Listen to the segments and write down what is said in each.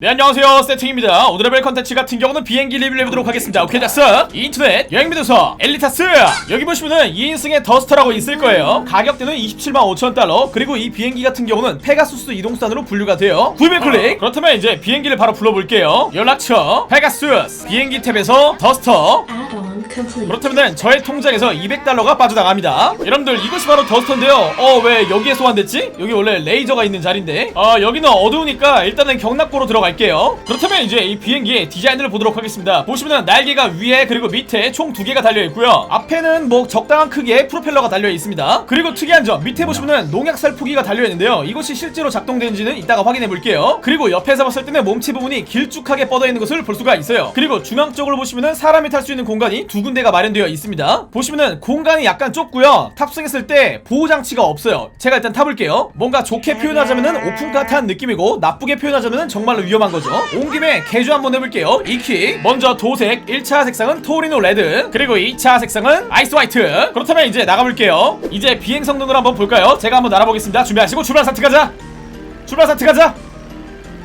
네 안녕하세요. 세팅입니다. 오늘 레벨 컨텐츠 같은 경우는 비행기 리뷰를 해보도록 하겠습니다. 오케이 닥스 인터넷 여행비도서 엘리타스. 여기 보시면은 2인승의 더스터라고 있을 거예요. 가격대는 27만 5천 달러. 그리고 이 비행기 같은 경우는 페가수스 이동수단으로 분류가 돼요. 구입을 클릭. 그렇다면 이제 비행기를 바로 불러볼게요. 연락처 페가수스. 비행기 탭에서 더스터. 그렇다면 저의 통장에서 200달러가 빠져나갑니다. 여러분들 이것이 바로 더스터인데요. 어 왜 여기에 소환됐지? 여기 원래 레이저가 있는 자리인데. 아 여기는 어두우니까 일단은 경납고로 들어갈게요. 그렇다면 이제 이 비행기의 디자인을 보도록 하겠습니다. 보시면은 날개가 위에 그리고 밑에 총 두 개가 달려있고요. 앞에는 뭐 적당한 크기의 프로펠러가 달려있습니다. 그리고 특이한 점 밑에 보시면은 농약 살 포기가 달려있는데요. 이것이 실제로 작동되는지는 이따가 확인해 볼게요. 그리고 옆에서 봤을 때는 몸체 부분이 길쭉하게 뻗어 있는 것을 볼 수가 있어요. 그리고 중앙 쪽으로 보시면은 사람이 탈 수 있는 공간이 두 군데가 마련되어 있습니다. 보시면은 공간이 약간 좁고요. 탑승했을 때 보호 장치가 없어요. 제가 일단 타볼게요. 뭔가 좋게 표현하자면은 오픈카 탄 느낌이고 나쁘게 표현하자면은 정말로 위험한 거죠. 온 김에 개조 한번 해볼게요. 이키. 먼저 도색 1차 색상은 토리노 레드 그리고 2차 색상은 아이스 화이트. 그렇다면 이제 나가볼게요. 이제 비행 성능을 한번 볼까요? 제가 한번 날아보겠습니다. 준비하시고 출발 사트 가자! 출발 사트 가자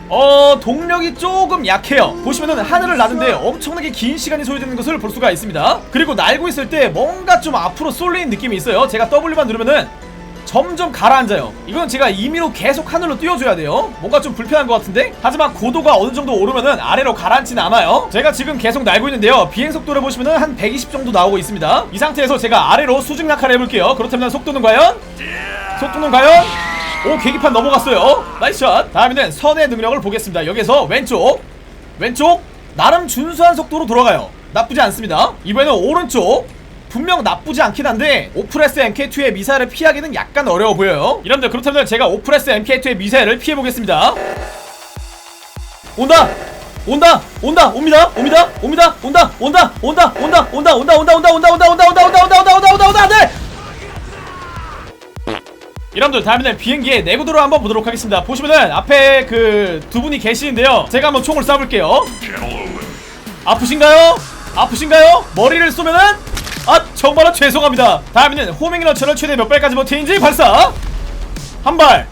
어 동력이 조금 약해요. 보시면은 하늘을 나는데 엄청나게 긴 시간이 소요되는 것을 볼 수가 있습니다. 그리고 날고 있을 때 뭔가 좀 앞으로 쏠리는 느낌이 있어요. 제가 W만 누르면은 점점 가라앉아요. 이건 제가 임의로 계속 하늘로 띄워줘야 돼요. 뭔가 좀 불편한 것 같은데? 하지만 고도가 어느 정도 오르면은 아래로 가라앉지는 않아요. 제가 지금 계속 날고 있는데요. 비행 속도를 보시면은 한 120 정도 나오고 있습니다. 이 상태에서 제가 아래로 수직 낙하를 해볼게요. 그렇다면 속도는 과연? 속도는 과연? 오 계기판 넘어갔어요 나이스 샷 다음에는 선의 능력을 보겠습니다 여기서 왼쪽 왼쪽 나름 준수한 속도로 돌아가요 나쁘지 않습니다 이번에는 오른쪽 분명 나쁘지 않긴 한데 오프레스 MK2의 미사일을 피하기는 약간 어려워 보여요 여러분들 그렇다면 제가 오프레스 MK2의 미사일을 피해보겠습니다 온다 온다 온다 옵니다 옵니다 옵니다 온다 온다 온다 온다 온다 온다 온다 온다 온다 온다 온다 온다 온다 온다 여러분들 다음에는 비행기의 내구도를 한번 보도록 하겠습니다. 보시면은 앞에 그 두 분이 계시는데요. 제가 한번 총을 쏴볼게요. 아프신가요? 아프신가요? 머리를 쏘면은 아 정말로 죄송합니다. 다음에는 호밍 런처를 최대 몇 발까지 버티는지 발사! 한발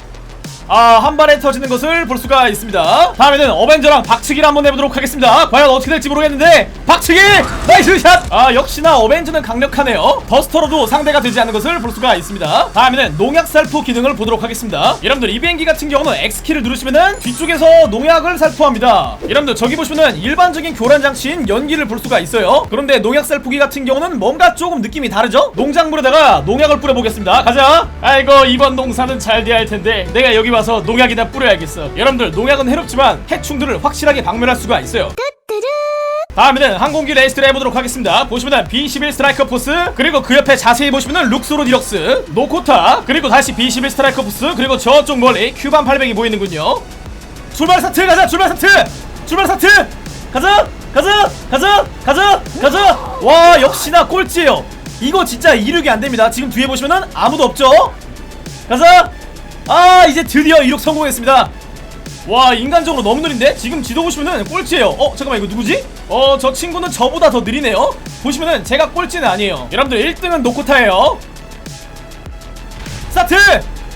아, 한 발에 터지는 것을 볼 수가 있습니다. 다음에는 어벤져랑 박치기를 한번 해보도록 하겠습니다. 과연 어떻게 될지 모르겠는데, 박치기! 나이스 샷! 아, 역시나 어벤져는 강력하네요. 버스터로도 상대가 되지 않는 것을 볼 수가 있습니다. 다음에는 농약 살포 기능을 보도록 하겠습니다. 여러분들, 이 비행기 같은 경우는 X키를 누르시면은 뒤쪽에서 농약을 살포합니다. 여러분들, 저기 보시면은 일반적인 교란 장치인 연기를 볼 수가 있어요. 그런데 농약 살포기 같은 경우는 뭔가 조금 느낌이 다르죠? 농작물에다가 농약을 뿌려보겠습니다. 가자! 아이고, 이번 농사는 잘 돼야 할 텐데, 내가 여기 와서 농약이나 뿌려야겠어. 여러분들 농약은 해롭지만 해충들을 확실하게 박멸할 수가 있어요. 다음에는 항공기 레이스를 해보도록 하겠습니다. 보시면은 B-11 스트라이커 포스 그리고 그 옆에 자세히 보시면은 룩소로 디럭스 노코타 그리고 다시 B-11 스트라이커 포스 그리고 저쪽 멀리 큐반 800이 보이는군요. 출발 사트 가자 출발 사트 출발 사트 가자 가자 가자 가자 가자 와 역시나 꼴찌예요. 이거 진짜 이륙이 안 됩니다. 지금 뒤에 보시면은 아무도 없죠. 가자 아 이제 드디어 이륙 성공했습니다 와 인간적으로 너무 느린데? 지금 지도 보시면은 꼴찌예요 어 잠깐만 이거 누구지? 어 저 친구는 저보다 더 느리네요 보시면은 제가 꼴찌는 아니에요 여러분들 1등은 노코타예요 스타트!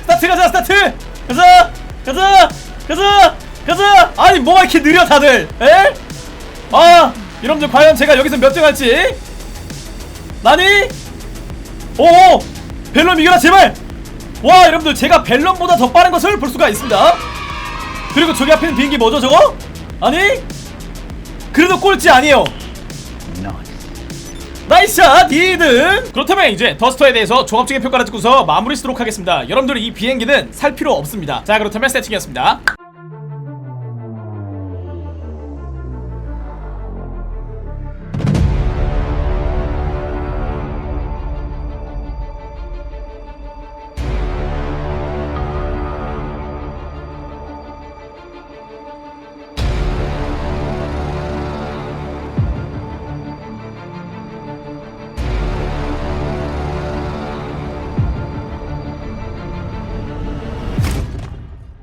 스타트 가자 스타트! 가자! 가자! 가자! 가자! 아니 뭐가 이렇게 느려 다들 에? 아 여러분들 과연 제가 여기서 몇 등 할지 나니? 오 벨럼 이겨라 제발 와 여러분들 제가 벨런보다 더 빠른 것을 볼 수가 있습니다. 그리고 저기 앞에 있는 비행기 뭐죠 저거? 아니? 그래도 꼴찌 아니에요. 나이스샷 2등 그렇다면 이제 더스터에 대해서 종합적인 평가를 듣고서 마무리 쓰도록 하겠습니다. 여러분들 이 비행기는 살 필요 없습니다. 자 그렇다면 세팅이었습니다